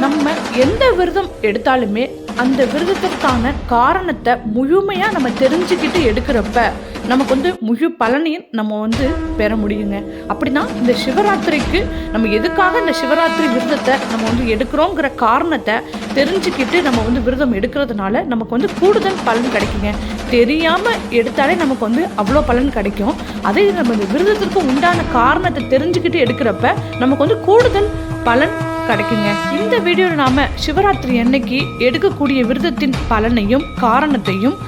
நம்ம எந்த விரதம் எடுத்தாலுமே அந்த விரதத்திற்கான காரணத்தை முழுமையாக நம்ம தெரிஞ்சுக்கிட்டு எடுக்கிறப்ப நமக்கு வந்து முழு பலனையும் நம்ம வந்து பெற முடியுங்க. அப்படின்னா இந்த சிவராத்திரிக்கு நம்ம எதுக்காக இந்த சிவராத்திரி விரதத்தை நம்ம வந்து எடுக்கிறோங்கிற காரணத்தை தெரிஞ்சுக்கிட்டு நம்ம வந்து விரதம் எடுக்கிறதுனால நமக்கு வந்து கூடுதல் பலன் கிடைக்குங்க. தெரியாமல் எடுத்தாலே நமக்கு வந்து அவ்வளோ பலன் கிடைக்கும். அதே நம்ம இந்த விரதத்திற்கு உண்டான காரணத்தை தெரிஞ்சுக்கிட்டு எடுக்கிறப்ப நமக்கு வந்து கூடுதல் பலன் கிடைக்குங்க. இந்த வீடியோவில் நாம் சிவராத்திரி அன்னைக்கு எடுக்கக்கூடிய விரதத்தின் பலனையும் காரணத்தையும்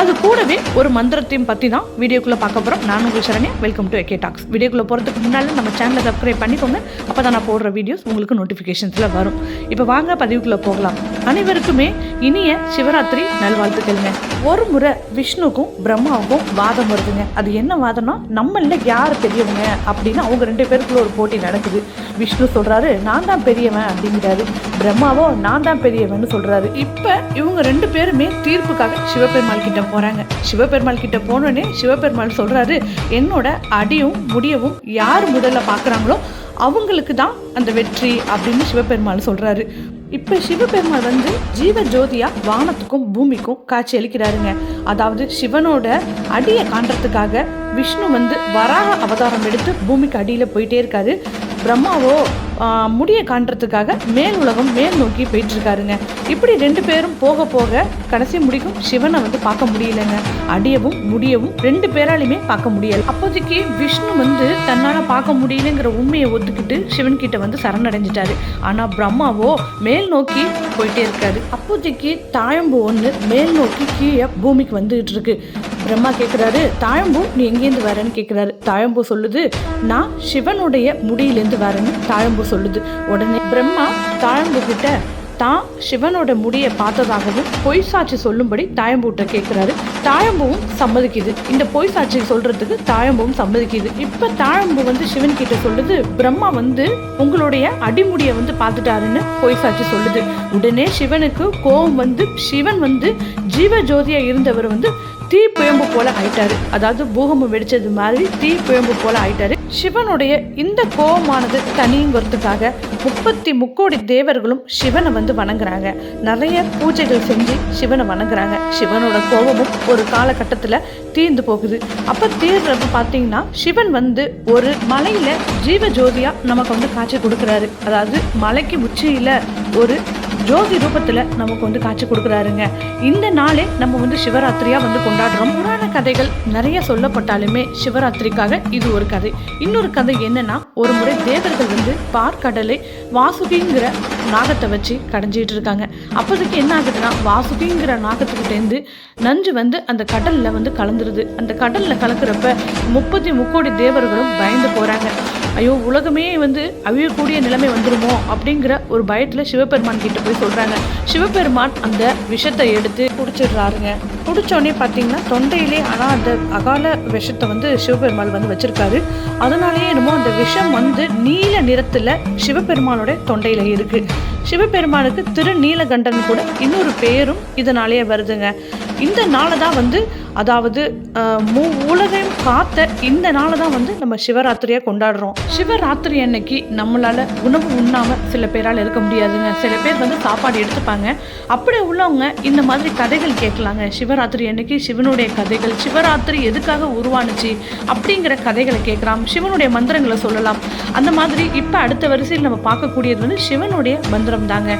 அது கூடவே ஒரு மந்திரத்தையும் பற்றி தான் வீடியோக்குள்ளே பார்க்க போகிறோம் நான் உங்கள் Saranya welcome to A K talks வீடியோக்குள்ளே போகிறதுக்கு முன்னால் நம்ம சேனலை சப்ஸ்கிரைப் பண்ணிக்கோங்க. அப்போ தான் நான் போடுற வீடியோஸ் உங்களுக்கு நோட்டிஃபிகேஷன்ஸில் வரும். இப்போ வாங்க பதிவுக்குள்ளே போகலாம். அனைவருக்குமே இனிய சிவராத்திரி நல்வாழ்த்துக்கள்ங்க. ஒரு முறை விஷ்ணுக்கும் பிரம்மாவுக்கும் வாதம் வருதுங்க. அது என்ன வாதம்னா நம்மளில் யார் பெரியவங்க அப்படின்னு அவங்க ரெண்டு பேருக்குள்ள ஒரு போட்டி நடக்குது. விஷ்ணு சொல்கிறாரு நான் தான் பெரியவன் அப்படிங்கிறாரு. பிரம்மாவோ நான் தான் பெரியவன்னு சொல்கிறாரு இப்போ இவங்க ரெண்டு பேருமே தீர்ப்புக்காக சிவபெருமாள் கிட்ட போகிறாங்க சிவபெருமாள் கிட்ட போனோடனே சிவபெருமாள் சொல்கிறாரு என்னோட அடியும் முடியவும் யார் முதல்ல பார்க்குறாங்களோ அவங்களுக்கு தான் அந்த வெற்றி அப்படின்னு சிவபெருமாள் சொல்கிறாரு இப்போ சிவபெருமாள் வந்து ஜீவ ஜோதியாக வானத்துக்கும் பூமிக்கும் காட்சி அளிக்கிறாருங்க. அதாவது சிவனோட அடியை காண்றதுக்காக விஷ்ணு வந்து வராக அவதாரம் எடுத்து பூமிக்கு அடியில் போயிட்டே இருக்காரு. பிரம்மாவோ முடியை காண்றதுக்காக மேல் உலகம் மேல் நோக்கி போயிட்டுருக்காருங்க. இப்படி ரெண்டு பேரும் போக போக கடைசி முடிக்கும் சிவனை வந்து பார்க்க முடியலங்க. அடியவும் முடியவும் ரெண்டு பேராலையுமே பார்க்க முடியல. அப்போதைக்கு விஷ்ணு வந்து தன்னால் பார்க்க முடியலங்கிற உண்மையை ஒத்துக்கிட்டு சிவன் கிட்ட வந்து சரணடைஞ்சிட்டாரு. ஆனால் பிரம்மாவோ மேல் நோக்கி போயிட்டே இருக்காரு. அப்போதைக்கு தாயம்பு ஒன்று மேல் நோக்கி கீழே பூமிக்கு வந்துகிட்டு இருக்கு பிரம்மா கேட்குறாரு தாயம்பூ நீ எங்கேருந்து வரேன்னு கேட்குறாரு தாயம்பூ சொல்லுது நான் சிவனுடைய முடியிலேருந்து வரேன்னு தாழம்பு சொல்லுது. உடனே பிரம்மா தாழம்பு கிட்ட தான் சிவனோட முடியை பார்த்ததாகவும் பொய் சாட்சி சொல்லும்படி தாயம்பூட்ட கேட்குறாரு தாயம்பூவும் சம்மதிக்குது. இந்த பொய் சாட்சி சொல்றதுக்கு தாயம்பூவும் சம்மதிக்குது. இப்போ தாயம்பூ வந்து சிவன் கிட்ட சொல்லுது பிரம்மா வந்து உங்களுடைய அடிமுடியை வந்து பார்த்துட்டாருன்னு பொய் சாட்சி சொல்லுது. உடனே சிவனுக்கு கோபம் வந்து சிவன் வந்து ஜீவ ஜோதியா இருந்தவர் வந்து தீ புயம்பு போல ஆயிட்டாரு. அதாவது பூகம்பம் வெடிச்சது மாதிரி தீ புயம்பு போல ஆயிட்டாரு. சிவனுடைய இந்த கோபமானது தனிங்கிறதுக்காக முப்பத்தி முக்கோடி தேவர்களும் சிவனை வந்து வணங்குறாங்க. நிறைய பூஜைகள் செஞ்சு சிவனை வணங்குறாங்க. சிவனோட கோபமும் ஒரு காலகட்டத்தில் தீர்ந்து போகுது. அப்போ தீர்றப்ப பார்த்தீங்கன்னா சிவன் வந்து ஒரு மலையில ஜீவ ஜோதியா நமக்கு வந்து காட்சி கொடுக்குறாரு. அதாவது மலைக்கு உச்சியில ஒரு ஜோதி ரூபத்தில் நமக்கு வந்து காட்சி கொடுக்குறாருங்க. இந்த நாளே நம்ம வந்து சிவராத்திரியாக வந்து கொண்டாடுறோம். புராண கதைகள் நிறைய சொல்லப்பட்டாலுமே சிவராத்திரிக்காக இது ஒரு கதை. இன்னொரு கதை என்னன்னா ஒரு முறை தேவர்கள் வந்து பார்க்கடலை வாசுகிங்கிற நாகத்தை வச்சு கடைஞ்சிட்டு இருக்காங்க. அப்போதைக்கு என்ன ஆகுதுன்னா வாசுகிங்கிற நாகத்துக்கிட்டேருந்து நஞ்சு வந்து அந்த கடலில் வந்து கலந்துருது. அந்த கடலில் கலக்கிறப்ப முப்பத்தி முக்கோடி தேவர்களும் பயந்து போகிறாங்க ஐயோ உலகமே வந்து அழியக்கூடிய நிலைமை வந்துருமோ அப்படிங்கிற ஒரு பயத்தில் சிவபெருமான் கிட்ட போய் சொல்கிறாங்க சிவபெருமான் அந்த விஷத்தை எடுத்து குடிச்சிடுறாருங்க. குடித்தோடனே பார்த்தீங்கன்னா தொண்டையிலே ஆனால் அந்த அகால விஷத்தை வந்து சிவபெருமாள் வந்து வச்சுருக்காரு. அதனாலேயே என்னமோ அந்த விஷம் வந்து நீல நிறத்தில் சிவபெருமானோட தொண்டையில் இருக்குது சிவபெருமானுக்கு திரு நீலகண்டன் கூட இன்னொரு பேரும் இதனாலேயே வருதுங்க. இந்த நாளை தான் வந்து அதாவது மூ உலகையும் காத்த இந்த நாளை தான் வந்து நம்ம சிவராத்திரியாக கொண்டாடுறோம். சிவராத்திரி அன்னைக்கு நம்மளால் உணவு உண்ணாமல் சில பேரால் இருக்க முடியாதுங்க. சில பேர் வந்து சாப்பாடு எடுத்துப்பாங்க. அப்படி உள்ளவங்க இந்த மாதிரி கதைகள் கேட்கலாங்க. சிவராத்திரி அன்னைக்கு சிவனுடைய கதைகள் சிவராத்திரி எதுக்காக உருவானுச்சு அப்படிங்கிற கதைகளை கேட்கலாம். சிவனுடைய மந்திரங்களை சொல்லலாம். அந்த மாதிரி இப்போ அடுத்த வரிசையில் நம்ம பார்க்கக்கூடியது வந்து சிவனுடைய மந்திரம் தாங்க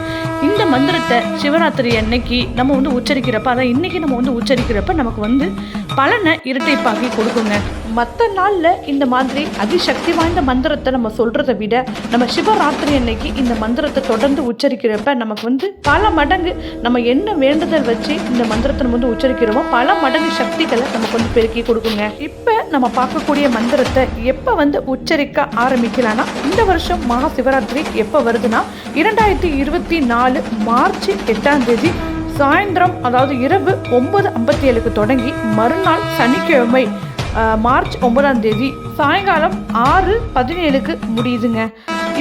இந்த மந்திரத்தை சிவராத்திரி அன்னைக்கு நம்ம வந்து உச்சரிக்கிறப்ப அதான் இன்னைக்கு நம்ம வந்து உச்சரிக்கிறப்ப நமக்கு வந்து பலனை இரட்டைப்பாக்கி கொடுக்குங்க. மற்ற நாளில் இந்த மாதிரி அதிசக்தி வாய்ந்த மந்திரத்தை நம்ம சொல்கிறத விட நம்ம சிவராத்திரி அன்னைக்கு இந்த மந்திரத்தை தொடர்ந்து உச்சரிக்கிறப்ப நமக்கு வந்து பல மடங்கு நம்ம என்ன வேண்டுதல் வச்சு இந்த மந்திரத்தை நம்ம வந்து உச்சரிக்கிறோமோ பல மடங்கு சக்திகளை நமக்கு வந்து பெருக்கி கொடுக்குங்க. இப்போ நம்ம பார்க்கக்கூடிய மந்திரத்தை எப்போ வந்து உச்சரிக்க ஆரம்பிக்கலாம்னா இந்த வருஷம் மகா சிவராத்திரி எப்போ வருதுன்னா இரண்டாயிரத்தி இருபத்தி நாலு மார்ச் எட்டாம் தேதி சாயந்தரம் அதாவது இரவு ஒன்பது ஐம்பத்தி ஏழுக்கு தொடங்கி மறுநாள் சனிக்கிழமை மார்ச் ஒன்பதாம் தேதி சாயங்காலம் ஆறு பதினேழுக்கு முடியுதுங்க.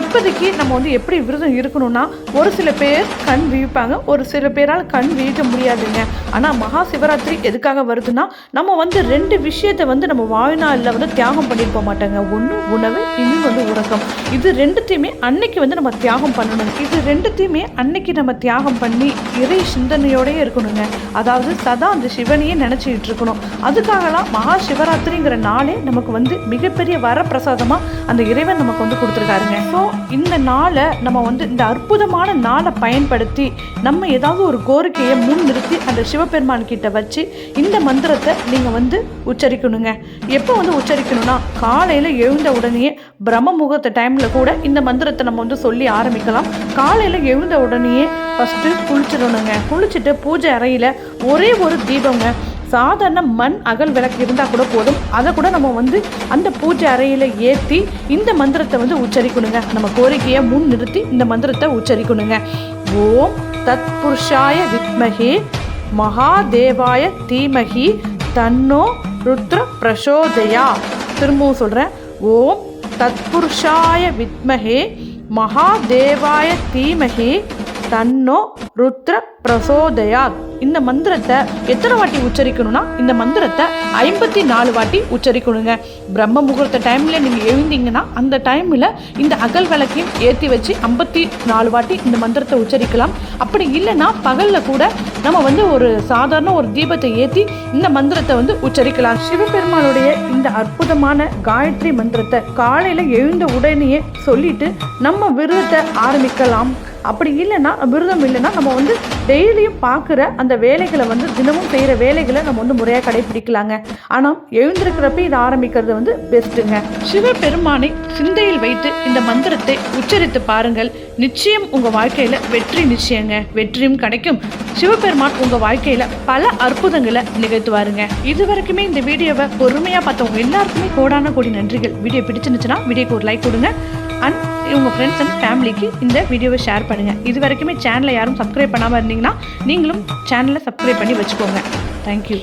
இப்போதைக்கு நம்ம வந்து எப்படி விரதம் இருக்கணும்னா ஒரு சில பேர் கண் விழிப்பாங்க ஒரு சில பேரால் கண் விழிக்க முடியாதுங்க. ஆனால் மகா சிவராத்திரி எதுக்காக வருதுன்னா நம்ம வந்து ரெண்டு விஷயத்தை வந்து நம்ம வாழ்நாளில் வந்து தியாகம் பண்ணியிருக்க மாட்டாங்க. ஒன்று உணவு இன்னும் வந்து உறக்கம். இது ரெண்டுத்தையுமே அன்னைக்கு வந்து நம்ம தியாகம் பண்ணணும். இது ரெண்டுத்தையுமே அன்னைக்கு நம்ம தியாகம் பண்ணி இறை சிந்தனையோடயே இருக்கணுங்க. அதாவது சதா அந்த சிவனையே நினச்சிக்கிட்டு இருக்கணும். அதுக்காகலாம் மகா சிவராத்திரிங்கிற நாளே நமக்கு வந்து மிகப்பெரிய வரப்பிரசாதமாக அந்த இறைவன் நமக்கு வந்து கொடுத்துருக்காருங்க. ஸோ இந்த நாளை நம்ம வந்து இந்த அற்புதமான நாளை பயன்படுத்தி நம்ம ஏதாவது ஒரு கோரிக்கையை முன் நிறுத்தி அந்த சிவபெருமான் கிட்ட வச்சு இந்த மந்திரத்தை நீங்கள் வந்து உச்சரிக்கணுங்க. எப்போ வந்து உச்சரிக்கணும்னா காலையில் எழுந்த உடனே பிரம்ம முகூர்த்த டைமில் கூட இந்த மந்திரத்தை நம்ம வந்து சொல்லி ஆரம்பிக்கலாம். காலையில் எழுந்த உடனே ஃபஸ்ட்டு குளிச்சிடணுங்க. குளிச்சுட்டு பூஜை அறையில் ஒரே ஒரு தீபங்க. சாதாரண மண் அகல் விளக்கு இருந்தால் கூட போதும். அதை கூட நம்ம வந்து அந்த பூஜை அறையில் ஏற்றி இந்த மந்திரத்தை வந்து உச்சரிக்கணுங்க. நம்ம கோரிக்கையை முன் நிறுத்தி இந்த மந்திரத்தை உச்சரிக்கணுங்க. ஓம் தத் புருஷாய வித்மகே மகாதேவாய தீமகி தன்னோ ருத்ர பிரசோதயா. திரும்பவும் சொல்கிறேன் ஓம் தத்புருஷாய வித்மகே மகாதேவாய தீமகி தன்னோ ருத்ர பிரசோதயாத் இந்த மந்திரத்தை எத்தனை வாட்டி உச்சரிக்கணும்னா இந்த மந்திரத்தை ஐம்பத்தி நாலு வாட்டி உச்சரிக்கணுங்க. பிரம்ம முகூர்த்த டைமில் நீங்கள் எழுந்தீங்கன்னா அந்த டைமில் இந்த அகல் விளக்கையும் ஏற்றி வச்சு ஐம்பத்தி நாலு வாட்டி இந்த மந்திரத்தை உச்சரிக்கலாம். அப்படி இல்லைன்னா பகலில் கூட நம்ம வந்து ஒரு சாதாரண ஒரு தீபத்தை ஏற்றி இந்த மந்திரத்தை வந்து உச்சரிக்கலாம். சிவபெருமானுடைய இந்த அற்புதமான காயத்ரி மந்திரத்தை காலையில் எழுந்த உடனேயே சொல்லிட்டு நம்ம விரதத்தை ஆரம்பிக்கலாம். அப்படி இல்லைன்னா விரதம் இல்லைன்னா நம்ம வந்து டெய்லியும் பார்க்குற அந்த வேலைகளை வந்து தினமும் செய்கிற வேலைகளை நம்ம வந்து முறையாக கடைபிடிக்கலாங்க ஆனால் எழுந்திருக்கிறப்ப இதை ஆரம்பிக்கிறது வந்து பெஸ்ட்டுங்க. சிவபெருமானை சிந்தையில் வைத்து இந்த மந்திரத்தை உச்சரித்து பாருங்கள். நிச்சயம் உங்கள் வாழ்க்கையில் வெற்றி நிச்சயங்க. வெற்றியும் கிடைக்கும். சிவபெருமான் உங்கள் வாழ்க்கையில் பல அற்புதங்களை நிகழ்த்துவாருங்க. இது வரைக்குமே இந்த வீடியோவை பொறுமையாக பார்த்தவங்க எல்லாருக்குமே கோடான கோடி நன்றிகள். வீடியோ பிடிச்சிருந்துச்சுன்னா வீடியோக்கு ஒரு லைக் கொடுங்க. அண்ட் உங்கள் ஃப்ரெண்ட்ஸ் அண்ட் ஃபேமிலிக்கு இந்த வீடியோவை ஷேர் பண்ணுங்கள் இது வரைக்குமே சேனலை யாரும் சப்ஸ்கிரைப் பண்ணாமல் இருந்தீங்கன்னா நீங்களும் சேனலை சப்ஸ்கிரைப் பண்ணி வச்சுக்கோங்க. தேங்க்யூ